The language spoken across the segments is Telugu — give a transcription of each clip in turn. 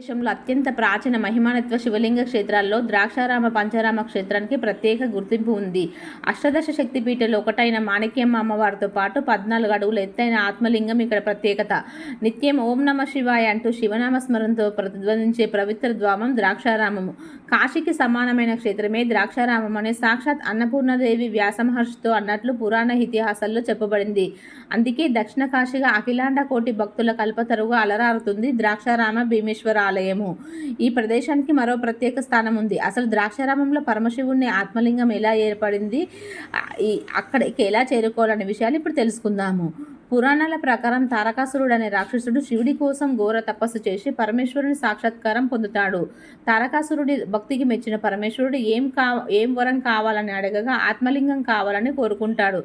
దేశంలో అత్యంత ప్రాచీన మహిమానత్వ శివలింగ క్షేత్రాల్లో ద్రాక్షారామ పంచారామ క్షేత్రానికి ప్రత్యేక గుర్తింపు ఉంది. అష్టదశ శక్తిపీఠలో ఒకటైన మాణిక్యమ్మ అమ్మవారితో పాటు పద్నాలుగు అడుగుల ఎత్తైన ఆత్మలింగం ఇక్కడ ప్రత్యేకత. నిత్యం ఓం నమ శివాయ అంటూ శివనామ స్మరణతో ప్రతిధ్వనించే పవిత్ర ద్వామం ద్రాక్షారామము. కాశీకి సమానమైన క్షేత్రమే ద్రాక్షారామం అనే సాక్షాత్ అన్నపూర్ణదేవి వ్యాసమహర్షితో అన్నట్లు పురాణ ఇతిహాసాల్లో చెప్పబడింది. అందుకే దక్షిణ కాశీగా అఖిలాండ కోటి భక్తుల కల్పతరుగా అలరారుతుంది ద్రాక్షారామ భీమేశ్వర ఆలయము ఈ ప్రదేశానికి మరో ప్రత్యేక స్థానం ఉంది. అసలు ద్రాక్షారామంలో పరమశివుని ఆత్మలింగం ఎలా ఏర్పడింది? అక్కడికి ఎలా చేరుకోవాలనే విషయాలు ఇప్పుడు తెలుసుకుందాము. పురాణాల ప్రకారం తారకాసురుడు అనే రాక్షసుడు శివుడి కోసం ఘోర తపస్సు చేసి పరమేశ్వరుని సాక్షాత్కారం పొందుతాడు. తారకాసురుడి భక్తికి మెచ్చిన పరమేశ్వరుడు ఏం కా ఏం వరం కావాలని అడగగా ఆత్మలింగం కావాలని కోరుకుంటాడు.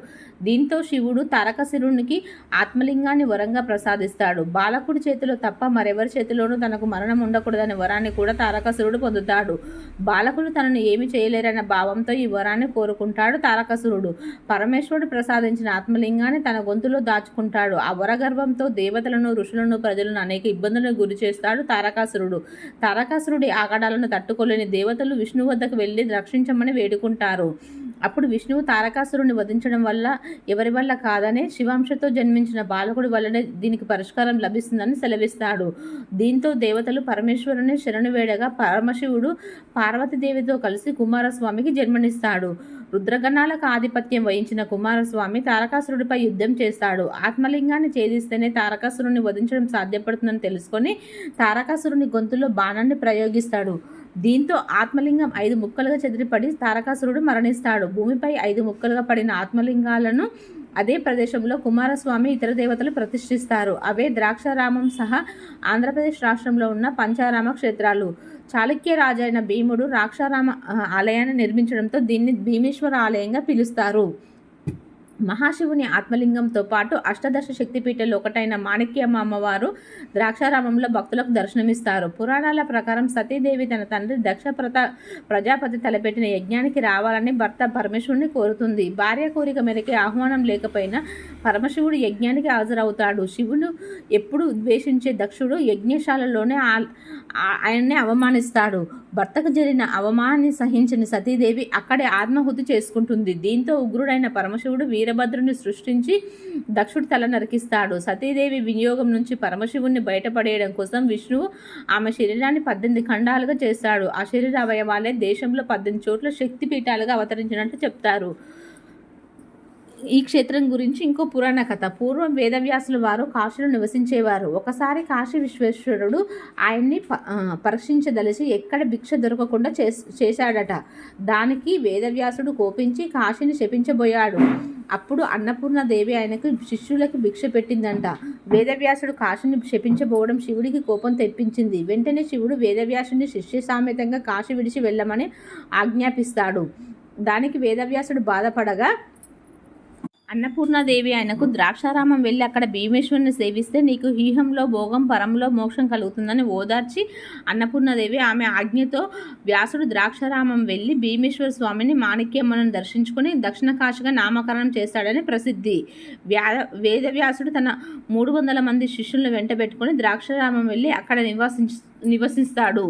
దీంతో శివుడు తారకాసురునికి ఆత్మలింగాన్ని వరంగా ప్రసాదిస్తాడు. బాలకుడి చేతిలో తప్ప మరెవరి చేతిలోనూ తనకు మరణం ఉండకూడదనే వరాన్ని కూడా తారకసురుడు పొందుతాడు. బాలకుడు తనను ఏమి చేయలేరన్న భావంతో ఈ వరాన్ని కోరుకుంటాడు తారకసురుడు పరమేశ్వరుడు ప్రసాదించిన ఆత్మలింగాన్ని తన గొంతులో దాచుకుంటాడు. ఆ వరగర్భంతో దేవతలను ఋషులను ప్రజలను అనేక ఇబ్బందులకు గురి చేస్తాడు తారకాసురుడు తారకాసురుడి ఆగడాలను తట్టుకోలేని దేవతలు విష్ణు వద్దకు వెళ్ళి రక్షించమని వేడుకుంటారు. అప్పుడు విష్ణువు తారకాసురుని వధించడం వల్ల ఎవరి వల్ల కాదనే శివాంశతో జన్మించిన బాలకుడి వల్లనే దీనికి పరిష్కారం లభిస్తుందని సెలవిస్తాడు. దీంతో దేవతలు పరమేశ్వరుని శరణు వేడగా పరమశివుడు పార్వతీదేవితో కలిసి కుమారస్వామికి జన్మనిస్తాడు. రుద్రగణాలకు ఆధిపత్యం వహించిన కుమారస్వామి తారకాసురుడిపై యుద్ధం చేస్తాడు. ఆత్మలింగాన్ని ఛేదిస్తేనే తారకాసురుని వధించడం సాధ్యపడుతుందని తెలుసుకొని తారకాసురుని గొంతులో బాణాన్ని ప్రయోగిస్తాడు. దీంతో ఆత్మలింగం ఐదు ముక్కలుగా చెదిరిపడి తారకాసురుడు మరణిస్తాడు. భూమిపై ఐదు ముక్కలుగా పడిన ఆత్మలింగాలను అదే ప్రదేశంలో కుమారస్వామి ఇతర దేవతలు ప్రతిష్ఠిస్తారు. అవే ద్రాక్షారామం సహా ఆంధ్రప్రదేశ్ రాష్ట్రంలో ఉన్న పంచారామ క్షేత్రాలు. చాళుక్య రాజైన భీముడు రాక్షారామ ఆలయాన్ని నిర్మించడంతో దీన్ని భీమేశ్వర ఆలయంగా పిలుస్తారు. మహాశివుని ఆత్మలింగంతో పాటు అష్టదశ శక్తిపీఠలు ఒకటైన మాణిక్యమ్మ అమ్మవారు ద్రాక్షారామంలో భక్తులకు దర్శనమిస్తారు. పురాణాల ప్రకారం సతీదేవి తన తండ్రి దక్ష ప్రత ప్రజాపతి తలపెట్టిన యజ్ఞానికి రావాలని భర్త పరమేశ్వరుని కోరుతుంది. భార్య కోరిక మేరకే ఆహ్వానం లేకపోయినా పరమశివుడు యజ్ఞానికి హాజరవుతాడు. శివుడు ఎప్పుడు ద్వేషించే దక్షుడు యజ్ఞశాలలోనే ఆ- ఆయన్ని అవమానిస్తాడు. భర్తకు జరిగిన అవమానాన్ని సహించిన సతీదేవి అక్కడే ఆత్మాహుతి చేసుకుంటుంది. దీంతో ఉగ్రుడైన పరమశివుడు వీరభద్రుని సృష్టించి దక్షుడి తల నరికిస్తాడు. సతీదేవి వినియోగం నుంచి పరమశివుణ్ణి బయటపడేయడం కోసం విష్ణువు ఆమె శరీరాన్ని పద్దెనిమిది ఖండాలుగా చేస్తాడు. ఆ శరీర అవయవాలే దేశంలో పద్దెనిమిది చోట్ల శక్తి పీఠాలుగా అవతరించినట్టు చెప్తారు. ఈ క్షేత్రం గురించి ఇంకో పురాణ కథ. పూర్వం వేదవ్యాసుల వారు కాశీలో నివసించేవారు. ఒకసారి కాశీ విశ్వేశ్వరుడు ఆయన్ని పరీక్షించదలిచి ఎక్కడ భిక్ష దొరకకుండా చేస్ చేశాడట. దానికి వేదవ్యాసుడు కోపించి కాశీని శపించబోయాడు. అప్పుడు అన్నపూర్ణదేవి ఆయనకు శిష్యులకి భిక్ష పెట్టిందంట. వేదవ్యాసుడు కాశీని శపించబోవడం శివుడికి కోపం తెప్పించింది. వెంటనే శివుడు వేదవ్యాసుని శిష్య సామెతంగా కాశీ విడిచి వెళ్ళమని ఆజ్ఞాపిస్తాడు. దానికి వేదవ్యాసుడు బాధపడగా అన్నపూర్ణాదేవి ఆయనకు ద్రాక్షారామం వెళ్ళి అక్కడ భీమేశ్వరుని సేవిస్తే నీకు హీహంలో భోగం పరంలో మోక్షం కలుగుతుందని ఓదార్చి అన్నపూర్ణాదేవి ఆమె ఆజ్ఞతో వ్యాసుడు ద్రాక్షారామం వెళ్ళి భీమేశ్వర స్వామిని మాణిక్యమ్మను దర్శించుకుని దక్షిణ కాశిగా నామకరణం చేస్తాడని ప్రసిద్ధి. వ్యా వేదవ్యాసుడు తన మూడు వందల మంది శిష్యులను వెంటబెట్టుకుని ద్రాక్షారామం వెళ్ళి అక్కడ నివాసించ నివసిస్తాడు.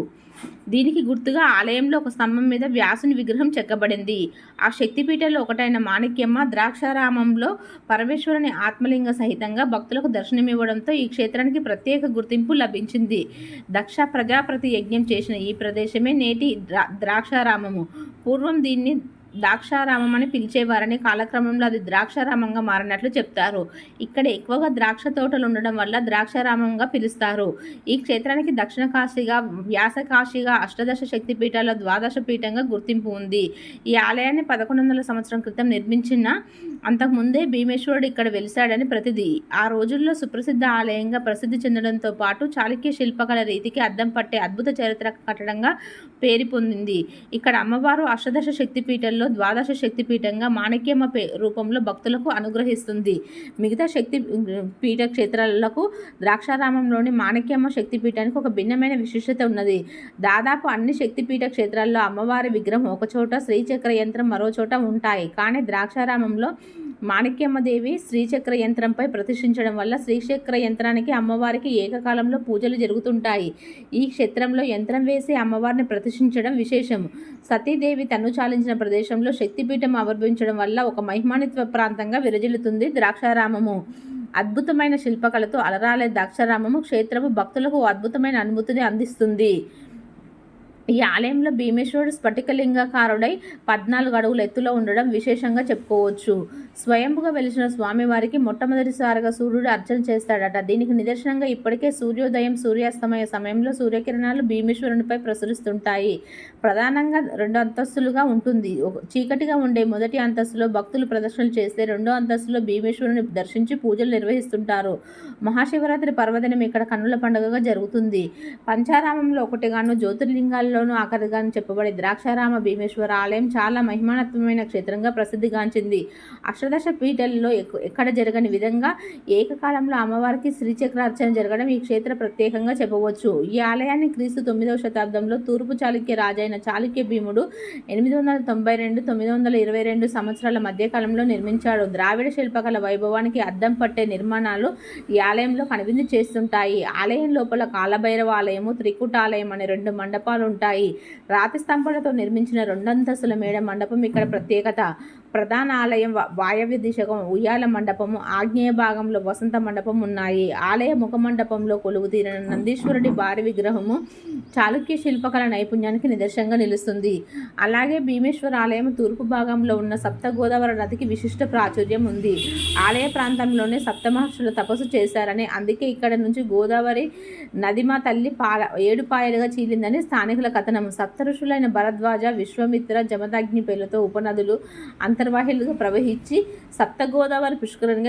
దీనికి గుర్తుగా ఆలయంలో ఒక స్తంభం మీద వ్యాసుని విగ్రహం చెక్కబడింది. ఆ శక్తిపీఠంలో ఒకటైన మాణిక్యమ్మ ద్రాక్షారామంలో పరమేశ్వరుని ఆత్మలింగ సహితంగా భక్తులకు దర్శనమివ్వడంతో ఈ క్షేత్రానికి ప్రత్యేక గుర్తింపు లభించింది. దక్ష ప్రజాప్రతి యజ్ఞం చేసిన ఈ ప్రదేశమే నేటి ద్రా ద్రాక్షారామము. పూర్వం దీన్ని ద్రాక్షారామం అని పిలిచేవారని కాలక్రమంలో అది ద్రాక్షారామంగా మారినట్లు చెప్తారు. ఇక్కడ ఎక్కువగా ద్రాక్ష తోటలు ఉండడం వల్ల ద్రాక్షారామంగా పిలుస్తారు. ఈ క్షేత్రానికి దక్షిణ కాశీగా వ్యాస కాశీగా అష్టదశ శక్తి పీఠాల ద్వాదశ పీఠంగా గుర్తింపు ఉంది. ఈ ఆలయాన్ని పదకొండు వందల సంవత్సరం క్రితం నిర్మించిన అంతకుముందే భీమేశ్వరుడు ఇక్కడ వెలిశాడని ప్రతిది. ఆ రోజుల్లో సుప్రసిద్ధ ఆలయంగా ప్రసిద్ధి చెందడంతో పాటు చాళుక్య శిల్పకళ రీతికి అద్దం పట్టే అద్భుత చరిత్ర కట్టడంగా పేరు పొందింది. ఇక్కడ అమ్మవారు అష్టదశ శక్తిపీఠంలో ద్వాదశ శక్తిపీఠంగా మాణిక్యమ్మ పే రూపంలో భక్తులకు అనుగ్రహిస్తుంది. మిగతా శక్తి పీఠ క్షేత్రాలకు ద్రాక్షారామంలోని మాణిక్యమ్మ శక్తిపీఠానికి ఒక భిన్నమైన విశిష్టత ఉన్నది. దాదాపు అన్ని శక్తిపీఠ క్షేత్రాల్లో అమ్మవారి విగ్రహం ఒకచోట శ్రీచక్ర యంత్రం మరో చోట ఉంటాయి. కానీ ద్రాక్షారామంలో మాణిక్యమ్మదేవి శ్రీచక్ర యంత్రంపై ప్రతిష్ఠించడం వల్ల శ్రీచక్ర యంత్రానికి అమ్మవారికి ఏకకాలంలో పూజలు జరుగుతుంటాయి. ఈ క్షేత్రంలో యంత్రం వేసి అమ్మవారిని ప్రతిష్ఠించడం విశేషం. సతీదేవి తను చాలించిన ప్రదేశంలో శక్తిపీఠం ఆవిర్భవించడం వల్ల ఒక మహిమానిత్వ ప్రాంతంగా విరజిల్లుతుంది ద్రాక్షారామము. అద్భుతమైన శిల్పకళతో అలరాలే ద్రాక్షారామము క్షేత్రము భక్తులకు అద్భుతమైన అనుభూతిని అందిస్తుంది. ఈ ఆలయంలో భీమేశ్వరుడు స్ఫటికలింగకారుడై పద్నాలుగు అడుగుల ఎత్తులో ఉండడం విశేషంగా చెప్పుకోవచ్చు. స్వయంభుగా వెలిసిన స్వామివారికి మొట్టమొదటిసారిగా సూర్యుడు అర్చన చేస్తాడట. దీనికి నిదర్శనంగా ఇప్పటికే సూర్యోదయం సూర్యాస్తమయ సమయంలో సూర్యకిరణాలు భీమేశ్వరునిపై ప్రసరిస్తుంటాయి. ప్రధానంగా రెండు అంతస్తులుగా ఉంటుంది. ఒక- చీకటిగా ఉండే మొదటి అంతస్తులో భక్తులు ప్రదర్శనలు చేస్తే రెండో అంతస్తులో భీమేశ్వరుని దర్శించి పూజలు నిర్వహిస్తుంటారు. మహాశివరాత్రి పర్వదినం ఇక్కడ కన్నుల పండుగగా జరుగుతుంది. పంచారామంలో ఒకటిగాను జ్యోతిర్లింగాల్లోనూ ఆఖరిగా చెప్పబడే ద్రాక్షారామ భీమేశ్వర ఆలయం చాలా మహిమానత్వమైన క్షేత్రంగా ప్రసిద్ధిగాంచింది. అష్టదశ పీఠల్లో ఎక్- ఎక్కడ జరగని విధంగా ఏకకాలంలో అమ్మవారికి శ్రీచక్రార్చన జరగడం ఈ క్షేత్ర ప్రత్యేకంగా చెప్పవచ్చు. ఈ ఆలయాన్ని క్రీస్తు తొమ్మిదవ శతాబ్దంలో తూర్పు చాళుక్య రాజైన చాళుక్య భీముడు ఎనిమిది వందల తొంభై రెండు తొమ్మిది వందల ఇరవై రెండు సంవత్సరాల మధ్యకాలంలో నిర్మించాడు. ద్రావిడ శిల్పకళ వైభవానికి అద్దం పట్టే నిర్మాణాలు ఈ ఆలయంలో కనువిందు చేస్తుంటాయి. ఆలయం లోపల కాలభైరవ ఆలయము త్రికుటాలయం అనే రెండు మండపాలు ఉంటాయి రాతి స్తంభాలతో నిర్మించిన రెండంతస్తుల మేడ మండపం ఇక్కడ ప్రత్యేకత. ప్రధాన ఆలయం వాయవ్య దిశగా ఉయ్యాల మండపము ఆగ్నేయ భాగంలో వసంత మండపం ఉన్నాయి. ఆలయ ముఖ మండపంలో కొలువు నందీశ్వరుడి భారీ విగ్రహము చాళుక్య శిల్పకళ నైపుణ్యానికి నిదర్శనంగా నిలుస్తుంది. అలాగే భీమేశ్వర ఆలయం తూర్పు భాగంలో ఉన్న సప్త గోదావరి నదికి విశిష్ట ప్రాచుర్యం ఉంది. ఆలయ ప్రాంతంలోనే సప్తమహర్షులు తపస్సు చేశారని అందుకే ఇక్కడ నుంచి గోదావరి నదిమా తల్లి పాల ఏడుపాయలుగా చీలిందని స్థానికుల కథనం. సప్త ఋషులైన భరద్వాజ విశ్వమిత్ర జమదగ్ని పేర్లతో ఉపనదులు అంతర్వాహిలుగా ప్రవహించి సప్త గోదావరి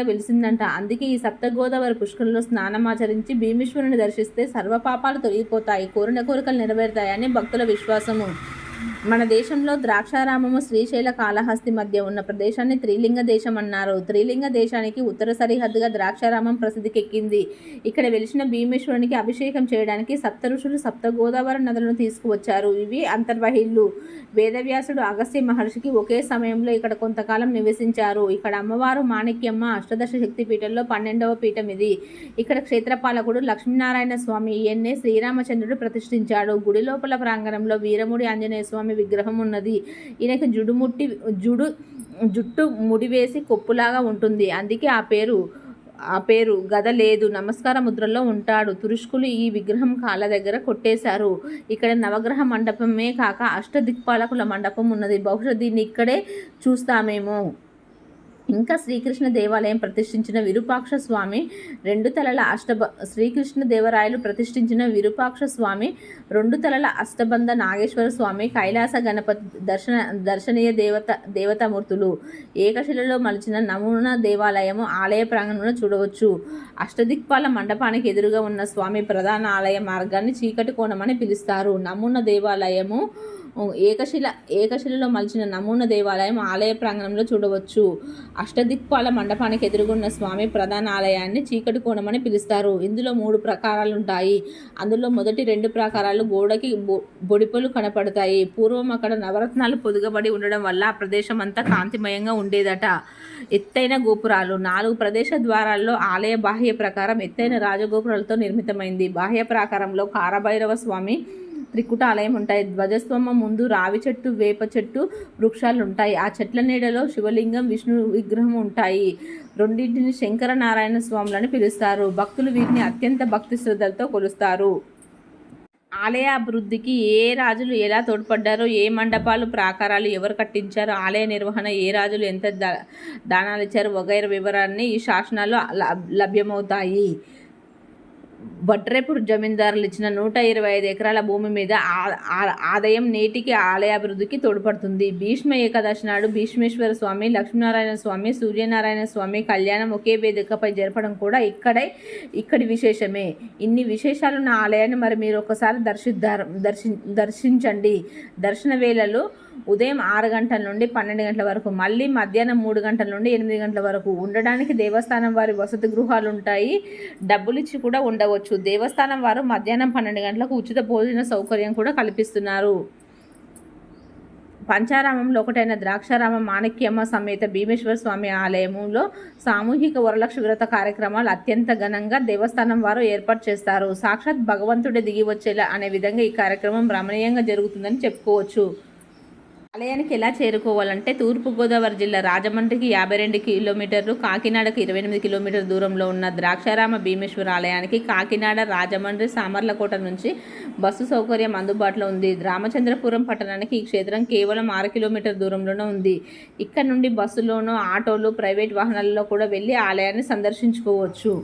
వెలిసిందంట. అందుకే ఈ సప్త గోదావరి పుష్కరంలో స్నానమాచరించి భీమేశ్వరుని దర్శిస్తే సర్వపాపాలు తొలగిపోతాయి. కోరిన కోరికలు నెరవేరుతాయని భక్తుల విశ్వాసము. మన దేశంలో ద్రాక్షారామము శ్రీశైల కాళహస్తి మధ్య ఉన్న ప్రదేశాన్ని త్రిలింగ దేశం అన్నారు. త్రిలింగ దేశానికి ఉత్తర సరిహద్దుగా ద్రాక్షారామం ప్రసిద్ధికెక్కింది. ఇక్కడ వెలిసిన భీమేశ్వరునికి అభిషేకం చేయడానికి సప్త ఋషులు సప్త గోదావరి నదులను తీసుకువచ్చారు. ఇవి అంతర్వహిళ్ళు. వేదవ్యాసుడు అగస్త్య మహర్షికి ఒకే సమయంలో ఇక్కడ కొంతకాలం నివసించారు. ఇక్కడ అమ్మవారు మాణిక్యమ్మ అష్టదశ శక్తి పీఠంలో పన్నెండవ పీఠం ఇది. ఇక్కడ క్షేత్రపాలకుడు లక్ష్మీనారాయణ స్వామి ఈయన్నే శ్రీరామచంద్రుడు ప్రతిష్ఠించాడు. గుడి లోపల ప్రాంగణంలో వీరముడి ఆంజనేయ స్వామి విగ్రహం ఉన్నది. ఈయనకి జుడుముట్టి జుడు జుట్టు ముడివేసి కొప్పులాగా ఉంటుంది. అందుకే ఆ పేరు ఆ పేరు గద లేదు. నమస్కార ముద్రలో ఉంటాడు. తురుష్కులు ఈ విగ్రహం కాళ్ళ దగ్గర కొట్టేశారు. ఇక్కడ నవగ్రహ మండపమే కాక అష్టదిక్పాలకుల మండపం ఉన్నది. బహుశా దీన్ని ఇక్కడే చూస్తామేమో. ఇంకా శ్రీకృష్ణ దేవాలయం ప్రతిష్ఠించిన విరూపాక్ష స్వామి రెండు తలల అష్టబ శ్రీకృష్ణ దేవరాయలు ప్రతిష్ఠించిన విరూపాక్ష స్వామి రెండు తలల అష్టబంధ నాగేశ్వర స్వామి కైలాస గణపతి దర్శన దర్శనీయ దేవత దేవతామూర్తులు. ఏకశిలలో మలిచిన నమూనా దేవాలయము ఆలయ ప్రాంగణంలో చూడవచ్చు. అష్టదిక్పాల మండపానికి ఎదురుగా ఉన్న స్వామి ప్రధాన ఆలయ మార్గాన్ని చీకటి కోణమని పిలుస్తారు. నమూనా దేవాలయము ఏకశిల ఏకశిలలో మలిచిన నమూనా దేవాలయం ఆలయ ప్రాంగణంలో చూడవచ్చు. అష్టదిక్పాల మండపానికి ఎదురుగున్న స్వామి ప్రధాన ఆలయాన్ని చీకటి కోణమని పిలుస్తారు. ఇందులో మూడు ప్రకారాలు ఉంటాయి అందులో మొదటి రెండు ప్రాకారాలు గోడకి బొ- బొడిపలు కనపడతాయి. పూర్వం అక్కడ నవరత్నాలు పొదుగబడి ఉండడం వల్ల ఆ ప్రదేశం అంతా కాంతిమయంగా ఉండేదట. ఎత్తైన గోపురాలు నాలుగు ప్రదేశ ద్వారాల్లో ఆలయ బాహ్య ప్రకారం ఎత్తైన రాజగోపురాలతో నిర్మితమైంది. బాహ్య ప్రాకారంలో కారభైరవ స్వామి త్రికుట ఆలయం ఉంటాయి. ధ్వజస్తంభం ముందు రావి చెట్టు వేప చెట్టు వృక్షాలు ఉంటాయి ఆ చెట్ల నీడలో శివలింగం విష్ణు విగ్రహం ఉంటాయి. రెండింటిని శంకర నారాయణ స్వాములని పిలుస్తారు. భక్తులు వీటిని అత్యంత భక్తి శ్రద్ధలతో కొలుస్తారు. ఆలయ అభివృద్ధికి ఏ రాజులు ఎలా తోడ్పడ్డారో ఏ మండపాలు ప్రాకారాలు ఎవరు కట్టించారో ఆలయ నిర్వహణ ఏ రాజులు ఎంత దానాలు ఇచ్చారు వగైరా వివరాన్ని ఈ శాసనాలు లభ్యమవుతాయి. వడ్రేపూర్ జమీందారులు ఇచ్చిన నూట ఇరవై ఐదు ఎకరాల భూమి మీద ఆ- ఆదాయం నేటికి ఆలయాభివృద్ధికి తోడ్పడుతుంది. భీష్మ ఏకాదశి నాడు భీష్మేశ్వర స్వామి లక్ష్మీనారాయణ స్వామి సూర్యనారాయణ స్వామి కళ్యాణం ఒకే వేదికపై జరపడం కూడా ఇక్కడే ఇక్కడి విశేషమే. ఇన్ని విశేషాలున్న ఆలయాన్ని మరి మీరు ఒకసారి దర్శిద్దారు దర్శి దర్శించండి. దర్శన వేళలో ఉదయం ఆరు గంటల నుండి పన్నెండు గంటల వరకు మళ్ళీ మధ్యాహ్నం మూడు గంటల నుండి ఎనిమిది గంటల వరకు ఉండడానికి దేవస్థానం వారి వసతి గృహాలు ఉంటాయి. డబ్బులు ఇచ్చి కూడా ఉండవచ్చు. దేవస్థానం వారు మధ్యాహ్నం పన్నెండు గంటలకు ఉచిత భోజన సౌకర్యం కూడా కల్పిస్తున్నారు. పంచారామంలో ఒకటైన ద్రాక్షారామ మాణిక్యమ్మ సమేత భీమేశ్వర స్వామి ఆలయంలో సామూహిక వరలక్ష వ్రత కార్యక్రమాలు అత్యంత ఘనంగా దేవస్థానం వారు ఏర్పాటు చేస్తారు. సాక్షాత్ భగవంతుడే దిగి వచ్చేలా అనే విధంగా ఈ కార్యక్రమం రమణీయంగా జరుగుతుందని చెప్పుకోవచ్చు. ఆలయానికి ఎలా చేరుకోవాలంటే తూర్పుగోదావరి జిల్లా రాజమండ్రికి యాభై రెండు కిలోమీటర్లు కాకినాడకు ఇరవై ఎనిమిది కిలోమీటర్ల దూరంలో ఉన్న ద్రాక్షారామ భీమేశ్వర ఆలయానికి కాకినాడ రాజమండ్రి సామర్లకోట నుంచి బస్సు సౌకర్యం అందుబాటులో ఉంది. రామచంద్రపురం పట్టణానికి ఈ క్షేత్రం కేవలం ఆరు కిలోమీటర్ దూరంలోనే ఉంది. ఇక్కడ నుండి బస్సులోనూ ఆటోలు ప్రైవేట్ వాహనాలలో కూడా వెళ్ళి ఆలయాన్ని సందర్శించుకోవచ్చు.